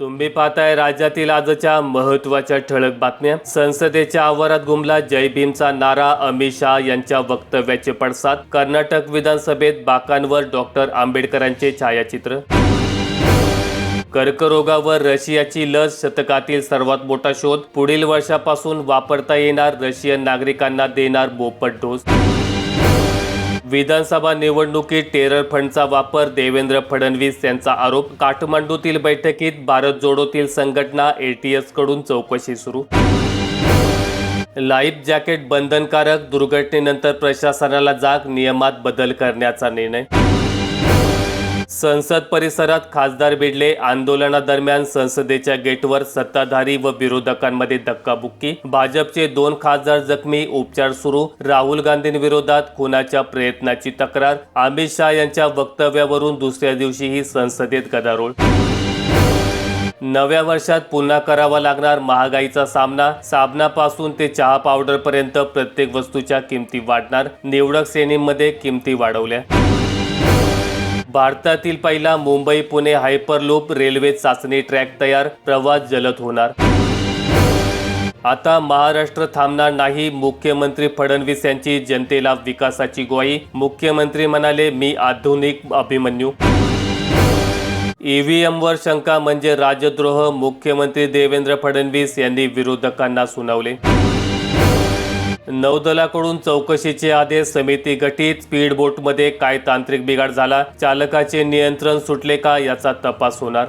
तुम्ही पाहताय राज्यातील आजच्या महत्त्वाच्या ठळक बातम्या. संसदेच्या आवारात गुमला जय भीमचा नारा अमित शहा यांच्या वक्तव्याचे पडसाद. कर्नाटक विधानसभेत बाकांवर डॉक्टर आंबेडकरांचे छायाचित्र. कर्करोगावर रशियाची लस शतकातील सर्वात मोठा शोध. पुढील वर्षापासून वापरता येणार रशियन नागरिकांना देणार मोफत डोस. विधानसभा निवडणुकीत टेरर फंडचा वापर देवेंद्र फडणवीस यांचा आरोप. काठमांडूतील बैठकीत भारत जोडोतील संघटना एटीएसकडून चौकशी सुरू. लाईफ जॅकेट बंधनकारक दुर्घटनेनंतर प्रशासनाला जाग नियमात बदल करण्याचा निर्णय. संसद परिसरात खासदार भिडले आंदोलनादरम्यान संसदेच्या गेटवर सत्ताधारी व विरोधकांमध्ये धक्काबुक्की. भाजपचे दोन खासदार जखमी. उपचार सुरू. राहुल गांधींविरोधात खुनाच्या प्रयत्नाची तक्रार. अमित शहा यांच्या वक्तव्यावरून दुसऱ्या दिवशीही संसदेत गदारोळ. नव्या वर्षात पुन्हा करावा लागणार महागाईचा सामना. साबणापासून ते चहा पावडरपर्यंत प्रत्येक वस्तूच्या किमती वाढणार. निवडक श्रेणींमध्ये किमती वाढवल्या. भारतातील पहिला मुंबई पुणे हायपरलूप रेल्वे चाचणी ट्रॅक तयार प्रवास जलद होणार. आता महाराष्ट्र थांबणार नाही मुख्यमंत्री फडणवीस यांची जनतेला विकासाची ग्वाही. मुख्यमंत्री म्हणाले मी आधुनिक अभिमन्यू. ईव्हीएमवर शंका म्हणजे राजद्रोह मुख्यमंत्री देवेंद्र फडणवीस यांनी विरोधकांना सुनावले. नौदलाकडून चौकशीचे आदेश समिती गठीत. स्पीड बोटमध्ये काय तांत्रिक बिघाड झाला? चालकाचे नियंत्रण सुटले का याचा तपास होणार?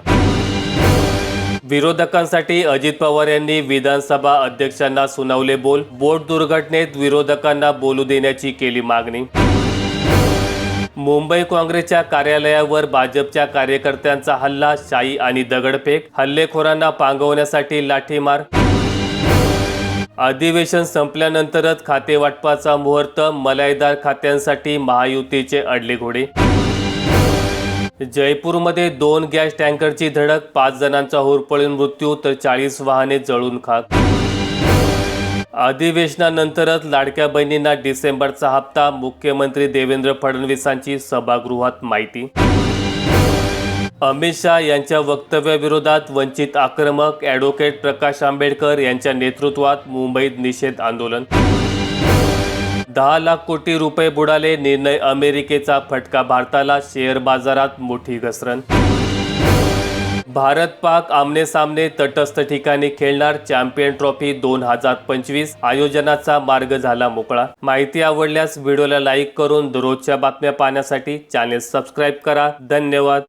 विरोधकांसाठी अजित पवार यांनी विधानसभा अध्यक्षांना सुनावले बोल. बोट दुर्घटनेत विरोधकांना बोलू देण्याची केली मागणी. मुंबई काँग्रेसच्या कार्यालयावर भाजपच्या कार्यकर्त्यांचा हल्ला शाई आणि दगडफेक. हल्लेखोरांना पांगवण्यासाठी लाठीमार. अधिवेशन संपल्यानंतरच खाते वाटपाचा मुहूर्त मलाईदार खात्यांसाठी महायुतीचे अडले घोडे. जयपूरमध्ये दोन गॅस टँकरची धडक पाच जणांचा होरपळून मृत्यू तर चाळीस वाहने जळून खाक. अधिवेशनानंतरच लाडक्या बहिणींना डिसेंबरचा हप्ता मुख्यमंत्री देवेंद्र फडणवीसांची सभागृहात माहिती. अमित शहा यांच्या वक्तव्याविरोधात वंचित आक्रमक ॲडव्होकेट प्रकाश आंबेडकर यांच्या नेतृत्वात मुंबईत निषेध आंदोलन. दहा लाख कोटी रुपये बुडाले निर्णय अमेरिकेचा फटका भारताला शेअर बाजारात मोठी घसरण. भारत पाक आमने सामने तटस्थ ठिकाणी खेळणार चॅम्पियन ट्रॉफी दोन हजार पंचवीस आयोजनाचा मार्ग झाला मोकळा. माहिती आवडल्यास व्हिडिओला लाईक करून दररोजच्या बातम्या पाहण्यासाठी चॅनेल सबस्क्राईब करा. धन्यवाद.